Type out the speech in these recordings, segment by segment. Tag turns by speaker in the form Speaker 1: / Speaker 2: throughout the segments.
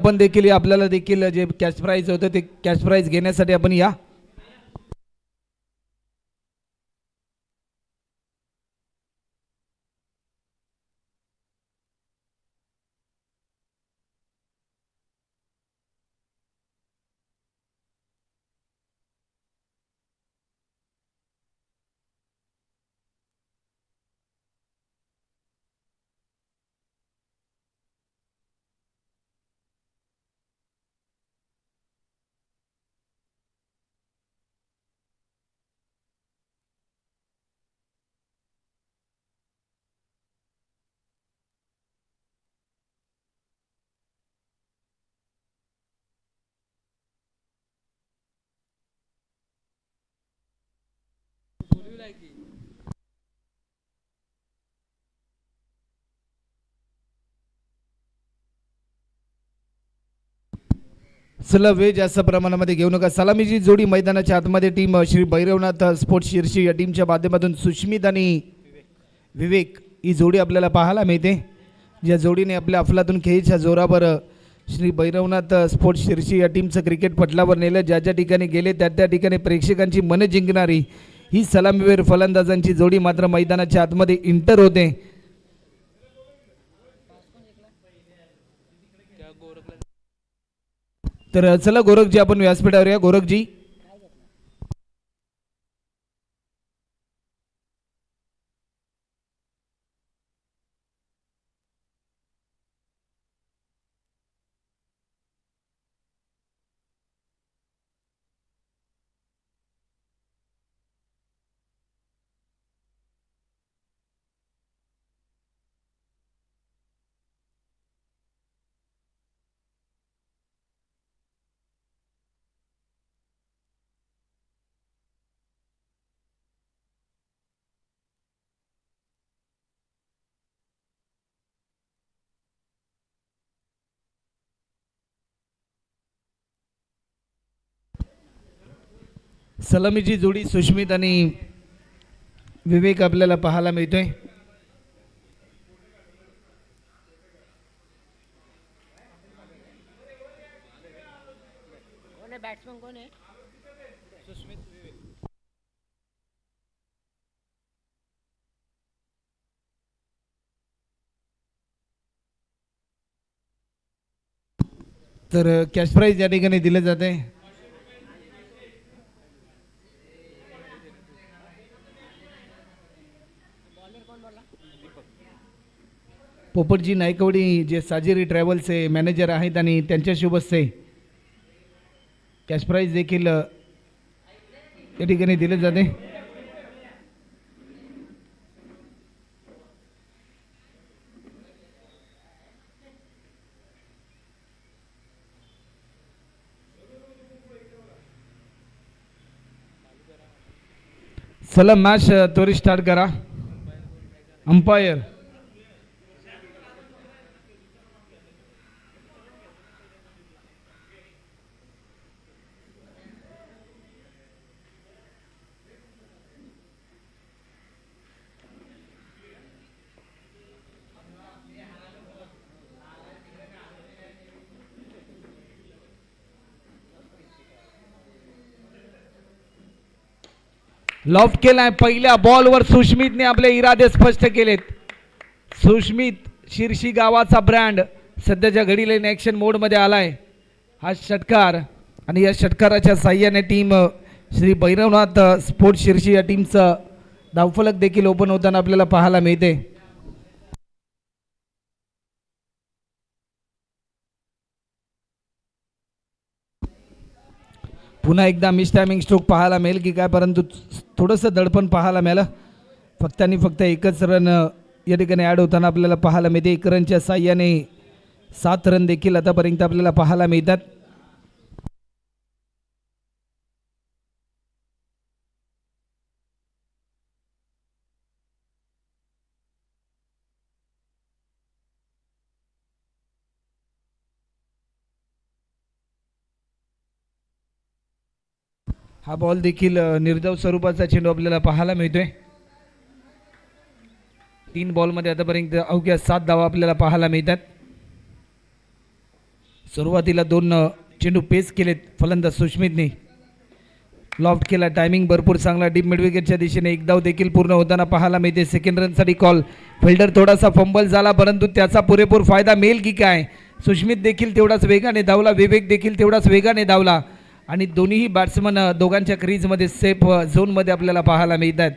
Speaker 1: आपण देखील आपल्याला देखील जे कॅश प्राईज होतं ते कॅश प्राईज घेण्यासाठी आपण या. चला वेळ जास्त प्रमाणामध्ये घेऊ नका. सलामीची जोडी मैदानाच्या आतमध्ये टीम श्री भैरवनाथ स्पोर्ट्स शिर्शी या टीमच्या माध्यमातून सुष्मित आणि विवेक ही जोडी आपल्याला पाहायला मिळते. ज्या जोडीने आपल्या अफलातून खेळीच्या जोरावर श्री भैरवनाथ स्पोर्ट्स शिर्शी या टीमचं क्रिकेट पटलावर नेलं. ज्या ज्या ठिकाणी गेले त्या त्या ठिकाणी प्रेक्षकांची मनं जिंकणारी ही सलामीवीर फलंदाजांची जोडी मात्र मैदानाच्या आतमध्ये इंटर होते. तर चला गोरखजी आपण व्यासपीठावर या. गोरखजी. सलामीची जोडी सुष्मित आणि विवेक आपल्याला पाहायला मिळतोय.
Speaker 2: कोण आहे? बॅट्समन कोण आहे?
Speaker 1: तर कॅश प्राईज या ठिकाणी दिले जाते. पोपटजी नायकवडी जे साजेरी ट्रॅव्हल्सचे मॅनेजर आहेत आणि त्यांच्या बसते. कॅश प्राईज देखील त्या ठिकाणी दिले जाते. चला मॅच त्वरित स्टार्ट करा. अंपायर लॉफ केलाय पहिल्या बॉलवर सुष्मितने आपले इरादे स्पष्ट केलेत. सुष्मित शिरशी गावाचा ब्रँड सध्याच्या घडीला ॲक्शन मोडमध्ये आलाय. हा षटकार आणि या षटकाराच्या साह्याने team Shri Bhairavnath sport sports या टीमचं धावफलक देखील ओपन होताना आपल्याला पाहायला मिळते. पुन्हा एकदा मिस टायमिंग स्ट्रोक पाहायला मिळेल की काय परंतु थोडंसं दडपण पाहायला मिळालं. फक्त आणि फक्त एकच रन या ठिकाणी ॲड होताना आपल्याला पाहायला मिळते. एक रनच्या साह्याने सात रन देखील आतापर्यंत आपल्याला पाहायला मिळतात. हा बॉल देखील अ, निर्धाव स्वरूपाचा चेंडू आपल्याला पाहायला मिळतोय. तीन बॉलमध्ये आतापर्यंत अवघ्या सात धावा आपल्याला पाहायला मिळतात. सुरुवातीला दोन चेंडू पेस केलेत फलंदाज सुष्मितने लॉफ्ट केला टायमिंग भरपूर चांगला डीप मिडविकेटच्या दिशेने एक धाव देखील पूर्ण होताना पाहायला मिळते. सेकंड रनसाठी कॉल फिल्डर थोडासा फंबल झाला परंतु त्याचा पुरेपूर फायदा मिळेल की काय? सुष्मित देखील तेवढाच वेगाने धावला विवेक देखील तेवढाच वेगाने धावला. आणि दोन्हीही बॅट्समन दोघांच्या क्रीजमध्ये सेफ झोनमध्ये आपल्याला पाहायला मिळत आहेत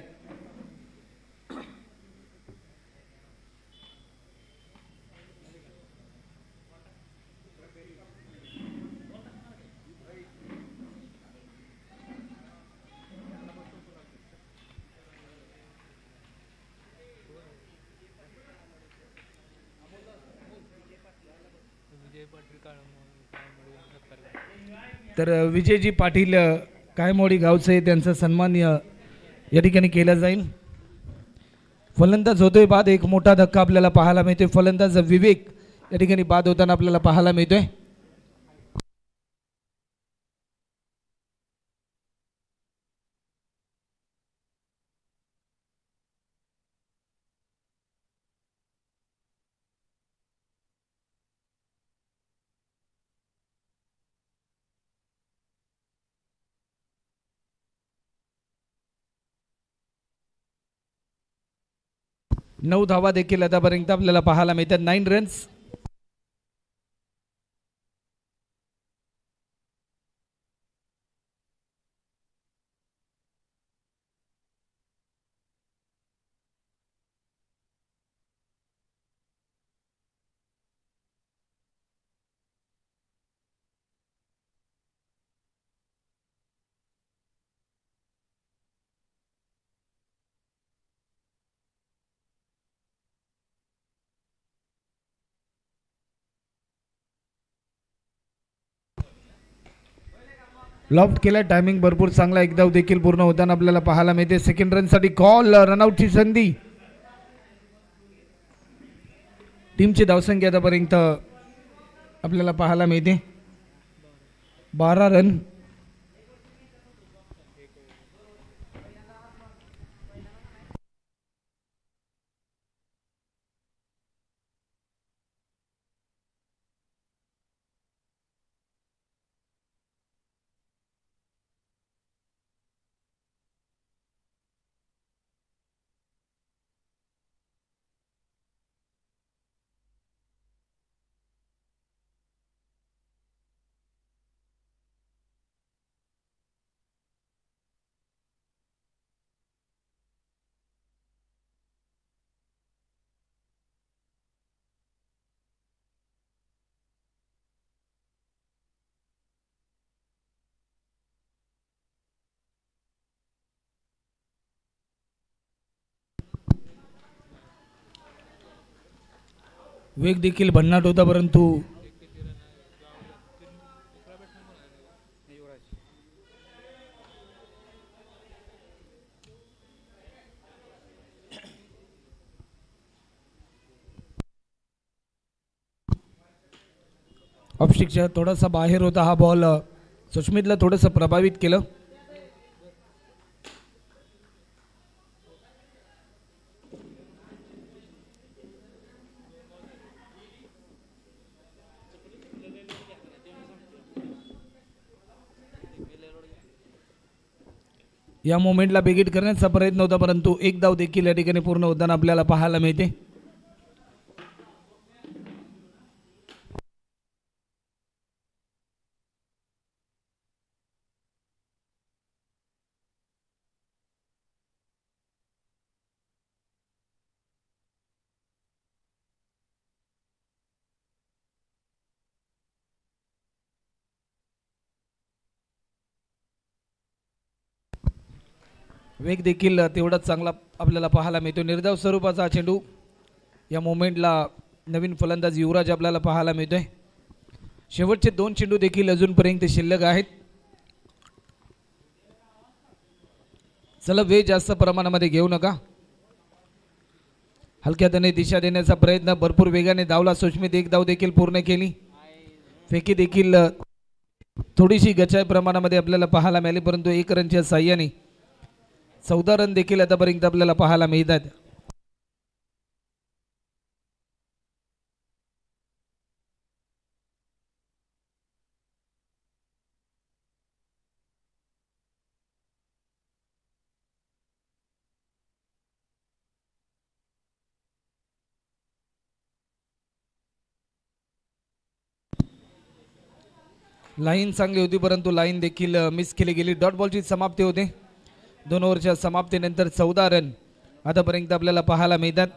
Speaker 1: तर विजयजी पाटील कायमोडी गावचे त्यांचा सन्मान या ठिकाणी केला जाईल. फलंदाज होतोय बाद एक मोठा धक्का आपल्याला पाहायला मिळतोय. फलंदाज विवेक या ठिकाणी बाद होताना आपल्याला पाहायला मिळतोय. नऊ धावा देखील आतापर्यंत आपल्याला पाहायला मिळतात. नाईन रन्स लॉफ्ट केला टायमिंग भरपूर चांगला एकदा देखील पूर्ण होताना आपल्याला पाहायला मिळते. सेकंड रनसाठी कॉल रनआउटची संधी. टीमची धावसंख्या आतापर्यंत आपल्याला पाहायला मिळते. बारा रन वेग देखील भन्नाट होता परंतु ऑफस्टिकच्या थोडासा बाहेर होता हा बॉल सुष्मितला थोडंसं प्रभावित केलं. या मोमेंटला बेगीट करण्याचा प्रयत्न होता परंतु एक धाव देखील या ठिकाणी पूर्ण होताना आपल्याला पाहायला मिळते. वेग देखील तेवढाच चांगला आपल्याला पाहायला मिळतो. निर्धाव स्वरूपाचा चेंडू या मोमेंटला नवीन फलंदाज युवराज आपल्याला पाहायला मिळतोय. शेवटचे दोन चेंडू देखील अजूनपर्यंत शिल्लक आहेत. चला वेळ जास्त प्रमाणामध्ये घेऊ नका. हलक्या त्याने दिशा देण्याचा प्रयत्न भरपूर वेगाने धावला. सुष्मित एक धाव देखील पूर्ण केली. फेकी देखील थोडीशी गचाय प्रमाणामध्ये आपल्याला पाहायला मिळाली परंतु एक रनच्या साह्याने चौदा रन देखील आतापर्यंत आपल्याला पाहायला मिळतात. लाईन चांगली होती परंतु लाईन देखील मिस केली गेली. डॉट बॉलची समाप्ती होते. दोन ओव्हरच्या समाप्तीनंतर चौदा रन आतापर्यंत आपल्याला पाहायला मिळतात.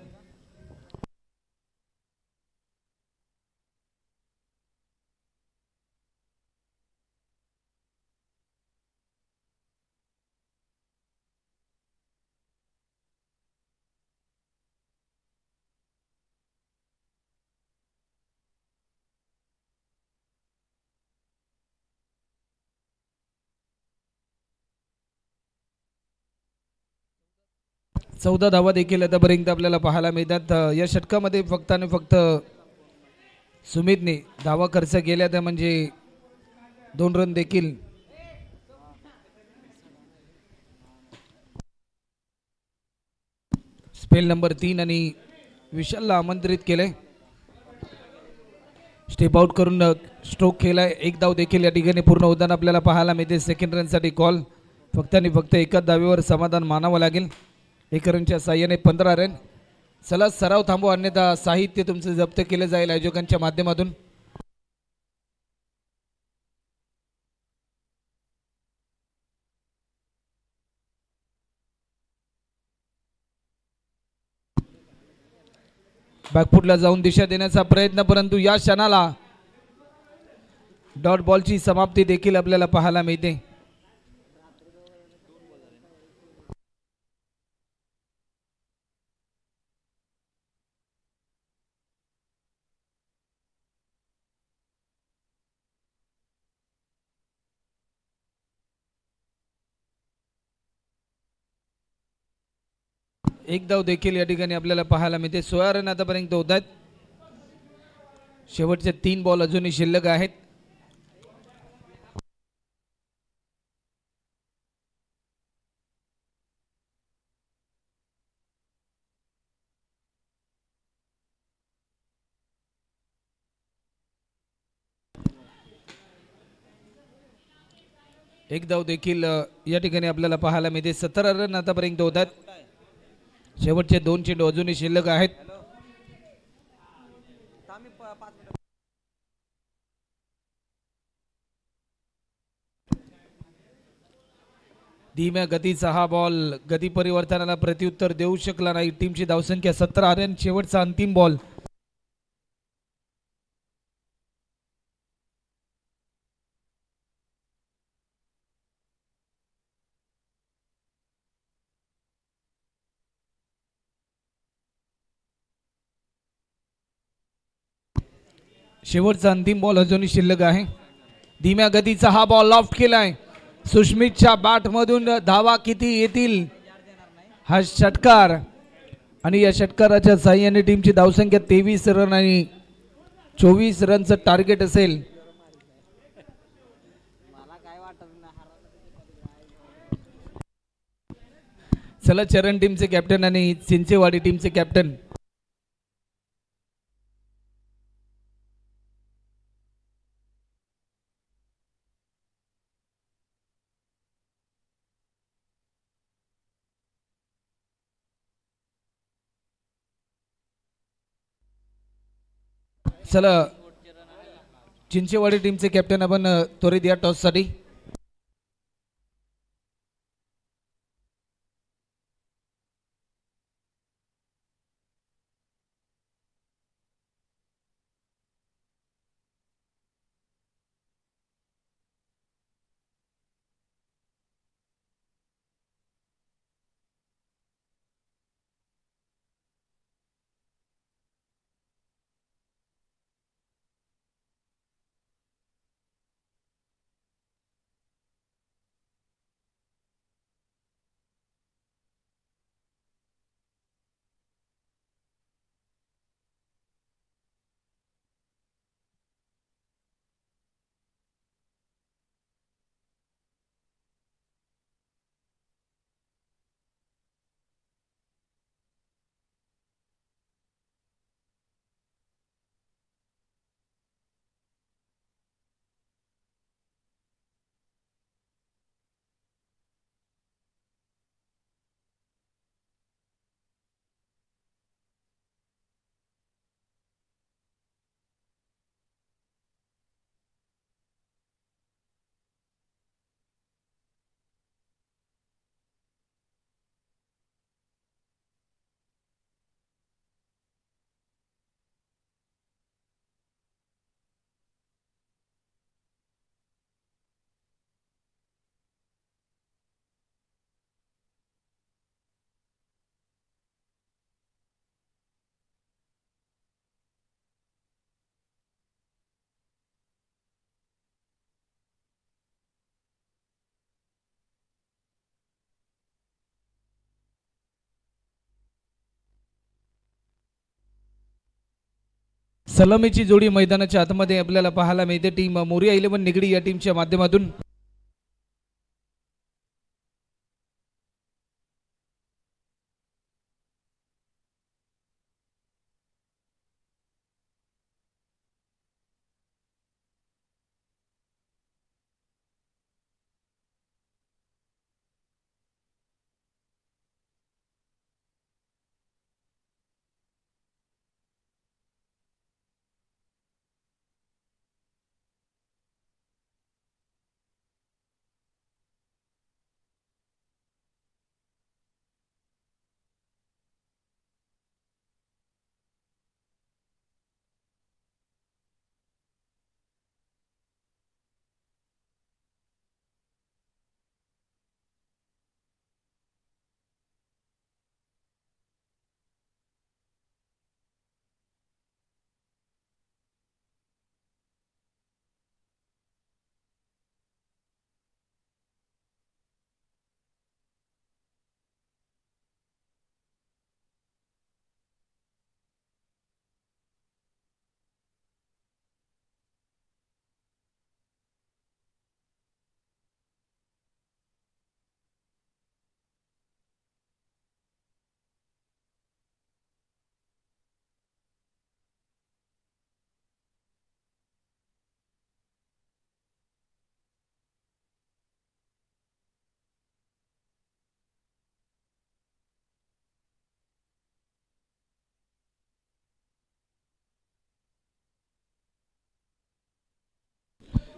Speaker 1: चौदा धावा देखील आतापर्यंत आपल्याला पाहायला मिळतात. या षटकामध्ये फक्त आणि फक्त सुमितने धावा खर्च केल्या. त्या म्हणजे दोन रन देखील. स्पेल नंबर तीन आणि विशालला आमंत्रित केलंय. स्टेप आउट करून स्ट्रोक केलाय. एक धाव देखील या ठिकाणी पूर्ण होताना आपल्याला पाहायला मिळते. सेकंड रनसाठी कॉल फक्त आणि फक्त एकाच धावेवर समाधान मानावं लागेल. एक रनच्या साह्याने पंधरा रन. चला सराव थांबवा अन्यथा साहित्य तुमचं जप्त केलं जाईल आयोजकांच्या माध्यमातून. बॅकफुटला जाऊन दिशा देण्याचा प्रयत्न परंतु या क्षणाला डॉट बॉलची समाप्ती देखील आपल्याला पाहायला मिळते. एक धाव देखील या ठिकाणी आपल्याला पाहायला मिळते. सोळा रन आतापर्यंत होत आहेत शेवटचे तीन बॉल अजूनही शिल्लक आहेत. एक धाव देखील या ठिकाणी आपल्याला पाहायला मिळते. सतरा रन आतापर्यंत होतात. शेवटचे दोन चेंडू अजूनही शिल्लक आहेत. धीम्या गतीचा हा बॉल गती परिवर्तनाला प्रत्युत्तर देऊ शकला नाही. टीमची धावसंख्या सतरा आर्यन शेवटचा अंतिम बॉल. शेवटचा अंतिम बॉल अजूनही शिल्लक आहे. धीम्या गतीचा हा बॉल लॉफ्ट केलाय. सुष्मितच्या बॅटमधून धावा किती येतील? हा षटकार. आणि या षटकाराच्या साह्याने टीमची धावसंख्या तेवीस रन आणि चोवीस रनचं टार्गेट असेल. चला चरण टीमचे कॅप्टन आणि चिंचेवाडी टीमचे कॅप्टन चला चिंचेवाडी टीमचे कॅप्टन आपण त्वरित या टॉससाठी सलामीची जोडी मैदानाच्या आतमध्ये आपल्याला पाहायला मिळते. टीम मोरिया इलेव्हन निगडी या टीमच्या माध्यमातून.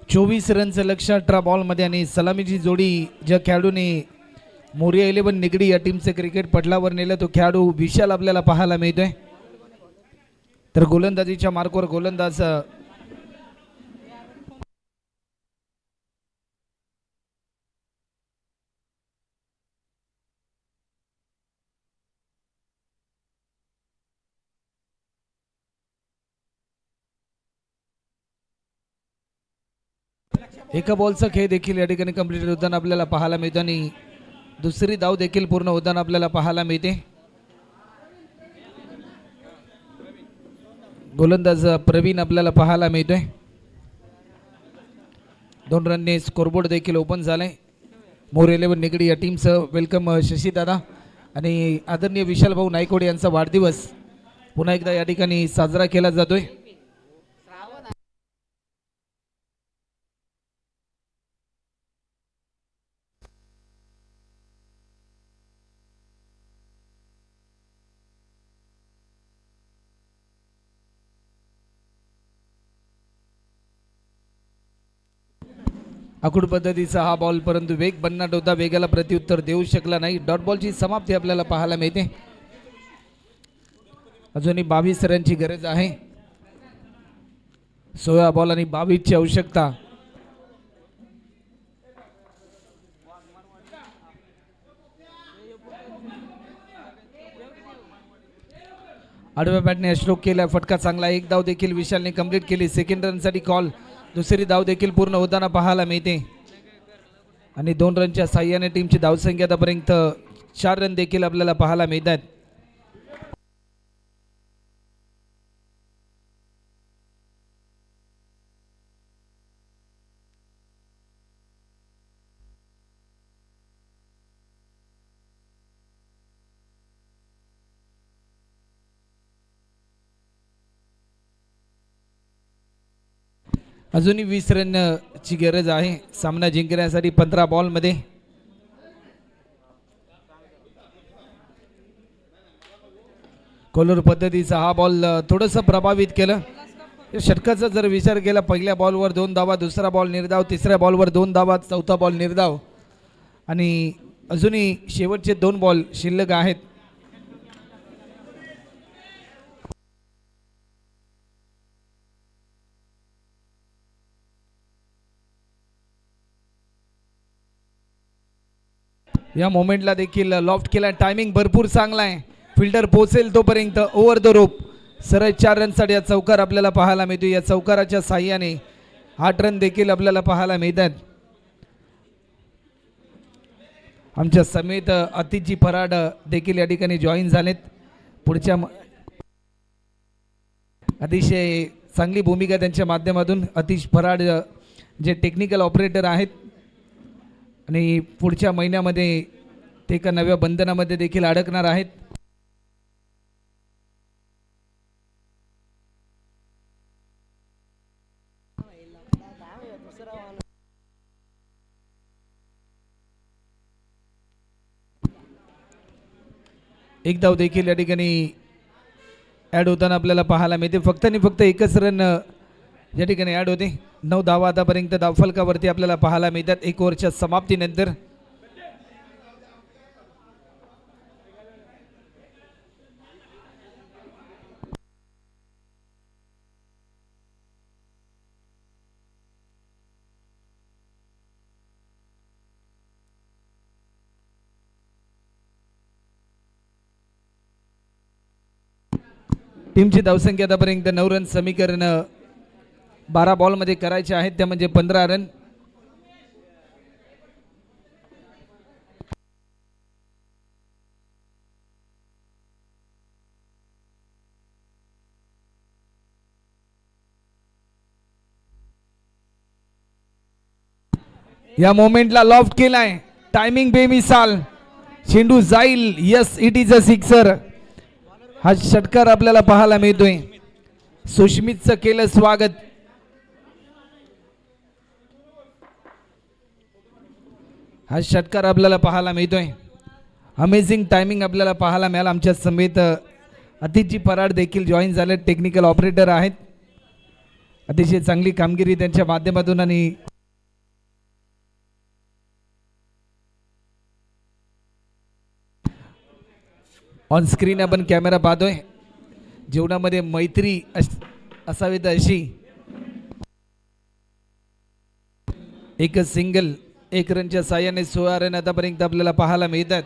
Speaker 1: चोवीस रनचं लक्ष अठरा बॉलमध्ये आणि सलामीची जोडी ज्या खेळाडूने मोरिया इलेव्हन निगडी या टीमचं क्रिकेट पटलावर नेलं तो खेळाडू विशाल आपल्याला पाहायला मिळतोय. तर गोलंदाजीच्या मार्कवर गोलंदाज अ, एका बॉलचं खेळ देखील या ठिकाणी कंप्लीट होताना आपल्याला पाहायला मिळतो आणि दुसरी धाव देखील पूर्ण होताना आपल्याला पाहायला मिळते. गोलंदाज प्रवीण आपल्याला पाहायला मिळतोय. दोन रनने स्कोरबोर्ड देखील ओपन झालंय. मोर इलेव्हन निगडी या टीमचं वेलकम शशी दादा. आणि आदरणीय विशाल भाऊ नायकोडे यांचा वाढदिवस पुन्हा एकदा या ठिकाणी साजरा केला जातोय. आखूड पद्धतीचा हा बॉल परंतु वेग बन्नाट होता. वेगाला प्रत्युत्तर देऊ शकला नाही. डॉट बॉलची समाप्ती आपल्याला पाहायला मिळते. अजूनही बावीस रनची गरज आहे. सोळा बॉल आणि बावीसची आवश्यकता. आडव्या बॅटने अश्लोक केला. फटका चांगला. एक धाव देखील विशालने कंप्लीट केली. सेकंड रनसाठी कॉल दुसरी धाव देखील पूर्ण होताना पाहायला मिळते. आणि दोन रनच्या साह्याने टीमची धावसंख्या आतापर्यंत चार रन देखील आपल्याला पाहायला मिळत आहेत अजूनही वीस रनची गरज आहे. सामना जिंकण्यासाठी पंधरा बॉलमध्ये. कोलोर पद्धतीचा हा बॉल थोडंसं प्रभावित केलं. षटकाचा जर विचार केला पहिल्या बॉलवर दोन धावा दुसरा बॉल निर्धाव तिसऱ्या बॉलवर दोन धावा चौथा बॉल निर्धाव. आणि अजूनही शेवटचे दोन बॉल शिल्लक आहेत. या मोमेंटला देखील लॉफ्ट केला टायमिंग भरपूर चांगला आहे. फिल्डर पोहोचेल तोपर्यंत ओव्हर द रोप सरळ चार रनसाठी या चौकार आपल्याला पाहायला मिळतो या चौकाराच्या साह्याने आठ रन देखील आपल्याला पाहायला मिळतात. आमच्या समेत अतिथी फराड देखील या ठिकाणी जॉईन झालेत. पुढच्या म- अतिशय चांगली भूमिका त्यांच्या माध्यमातून अतिश फराड जे टेक्निकल ऑपरेटर आहेत आणि पुढच्या महिन्यामध्ये ते एका नव्या बंधनामध्ये देखील अडकणार आहेत. एक धाव देखील या ठिकाणी ॲड होताना आपल्याला पाहायला मिळते. फक्त आणि फक्त एकच रन या ठिकाणी ॲड होते. नऊ धावा आतापर्यंत धावफलकावरती आपल्याला पाहायला मिळतात. एक ओव्हरच्या समाप्तीनंतर. टीमची धावसंख्या आतापर्यंत नऊ रन समीकरण बारा बॉलमध्ये करायचे आहेत. त्या म्हणजे पंधरा रन. या मोमेंटला लॉफ्ट केलाय. टायमिंग बेमिसाल. चेंडू जाईल. Yes it is a sixer हा षटकार आपल्याला पाहायला मिळतोय. सुष्मितचं केलं स्वागत. हा षटकार आपल्याला पाहायला मिळतोय. अमेझिंग टायमिंग आपल्याला पाहायला मिळाला. आमच्या समेत अतिथी पराड देखील जॉईन झाले. टेक्निकल ऑपरेटर आहेत. अतिशय चांगली कामगिरी त्यांच्या माध्यमातून आणि ऑन स्क्रीन आपण कॅमेरा पाहतोय. जीवनामध्ये मैत्री अस- असावी तर अशी. एकच सिंगल एक रनच्या साह्याने सोळा रन आतापर्यंत आपल्याला पाहायला मिळतात.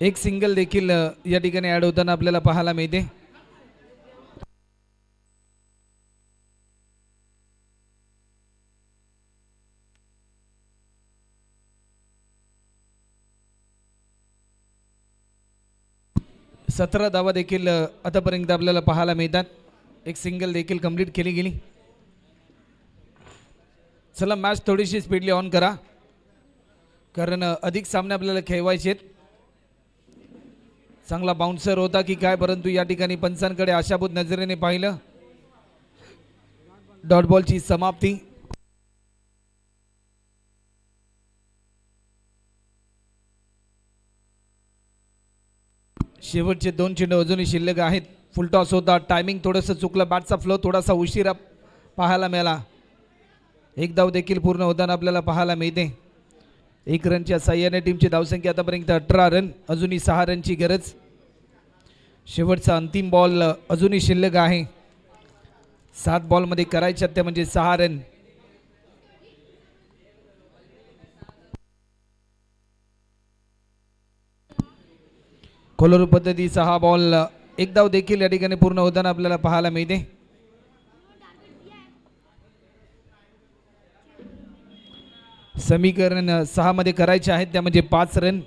Speaker 1: एक सिंगल देखील या ठिकाणी ॲड होताना आपल्याला पाहायला मिळते. सतरा धावा देखील आतापर्यंत आपल्याला पाहायला मिळतात. एक सिंगल देखील कंप्लीट केली गेली. चला मॅच थोडीशी स्पीडली ऑन करा. कारण अधिक सामने आपल्याला खेळवायचे आहेत. चांगला बाउन्सर होता की काय परंतु या ठिकाणी पंचांकडे आशाभूत नजरेने पाहिलं. डॉट बॉलची समाप्ती. शेवटचे दोन चेंडू अजूनही शिल्लक आहेत. फुलटॉस होता. टायमिंग थोडंसं चुकलं. बॅटचा फ्लो थोडासा उशिरा पाहायला मिळाला. एक धाव देखील पूर्ण होताना आपल्याला पाहायला मिळते. एक रनच्या साह्याने टीमची धावसंख्या आतापर्यंत अठरा रन अजूनही सहा रनची गरज. शेवटचा अंतिम बॉल अजूनही शिल्लक आहे. सात बॉलमध्ये करायच्यात त्या म्हणजे सहा रन. कोलर पद्धतीचा हा बॉल एक धाव देखील या ठिकाणी पूर्ण होताना आपल्याला पाहायला मिळते. समीकरण सहा मध्ये करायचे आहेत त्या म्हणजे पाच रन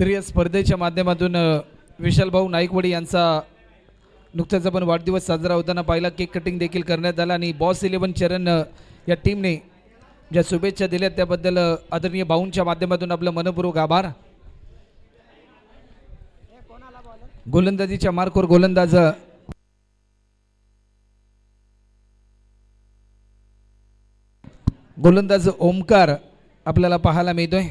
Speaker 1: तर या स्पर्धेच्या माध्यमातून विशालभाऊ नाईकवडी यांचा नुकताच आपण वाढदिवस साजरा होताना पाहिला. केक कटिंग देखील करण्यात आला आणि बॉस इलेव्हन चरण या टीमने ज्या शुभेच्छा दिल्या त्याबद्दल आदरणीय भाऊंच्या माध्यमातून आपलं मनपूर्वक आभार. गोलंदाजीच्या मार्कवर गोलंदाज गोलंदाज ओमकार आपल्याला पाहायला मिळतोय.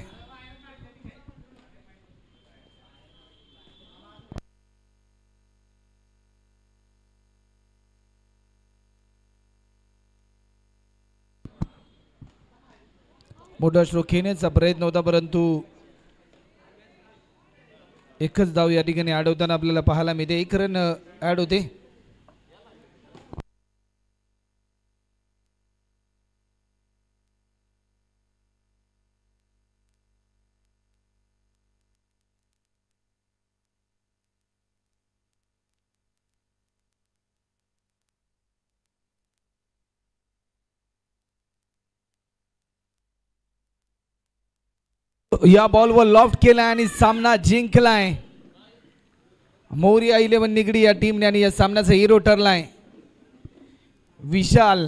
Speaker 1: मोठा श्लोक खेळण्याचा प्रयत्न होता परंतु एकच धाव या ठिकाणी अडवताना आपल्याला पाहायला मिळते. एक रन ॲड होते. या बॉलवर लॉफ्ट केलाय आणि सामना जिंकलाय. मोरिया इलेव्हन निगडी या टीमने आणि या सामन्याचा हिरो ठरलाय. विशाल.